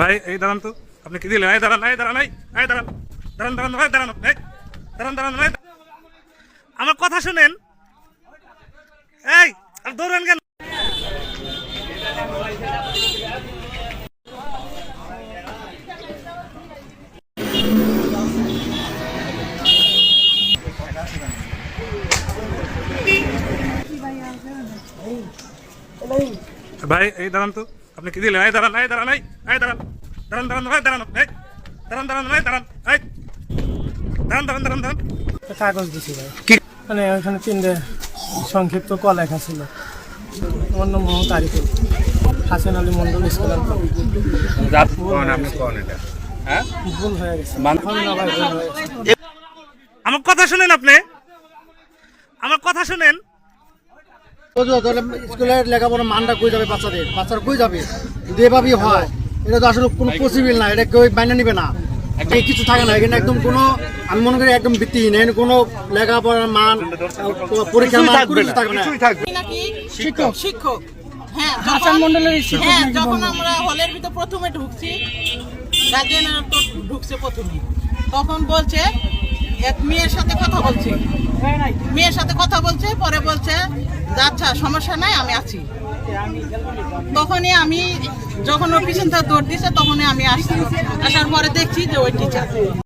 ভাই, এই দাঁড়ান তো। আপনি কি দিলেন? দাঁড়ান ভাই আমার কথা শুনেন? এই দৌড়ান কেন? ভাই, এই দাঁড়ান তো। আপনি কি দিলেন? এই দাঁড়ান এই দাঁড়ান এই এই দাঁড়ান। দাঁড়ান দাঁড়ান ভাই দাঁড়ান এই দাঁড়ান দাঁড়ান ভাই দাঁড়ান এই। দাঁড়ান দাঁড়ান দাঁড়ান দাঁড়ান। কাগজ দিছি ভাই। কি? মানে ওখানে তিনটে সংক্ষিপ্ত ক লেখা ছিল। আমার নাম মোহাম্মদ আরিফুল হাসান আলী মন্ডল স্কুল অ্যান্ড ভুল হয়ে গেছে। ভুল হয়ে গেছে। আমার কথা শুনেন আপনি। আমার কথা শুনেন। তাহলে স্কুলের লেখাপড়া মানটা কই যাবে বাচ্চাদের? বাচ্চারা কই যাবে? যদি এভাবেই হয় এটা তো আসলে কোনো পসিবল না এটা কেউ মাইনে নিবে না। এই কিছু থাকে না এখানে একদম কোনো আমি মনে করি একদম ভিত্তিহীন এখানে কোনো লেখাপড়ার মান পরীক্ষার মান কোনো কিছু থাকবে না। শিক্ষক। শিক্ষক। হ্যাঁ হাসান মন্ডলের হ্যাঁ যখন আমরা হলের ভিতর প্রথমে ঢুকছি গার্জিয়ানরা তো ঢুকছে প্রথমে। তখন বলছে এক মেয়ের সাথে কথা বলছে। মেয়ের সাথে কথা বলছে, পরে বলছে আচ্ছা সমস্যা নাই, আমি আছি। তখনই আমি যখন ওর পিছন থেকে দৌড় দিছে, তখনই আমি আসছি আসার পরে দেখছি যে ওই টিচার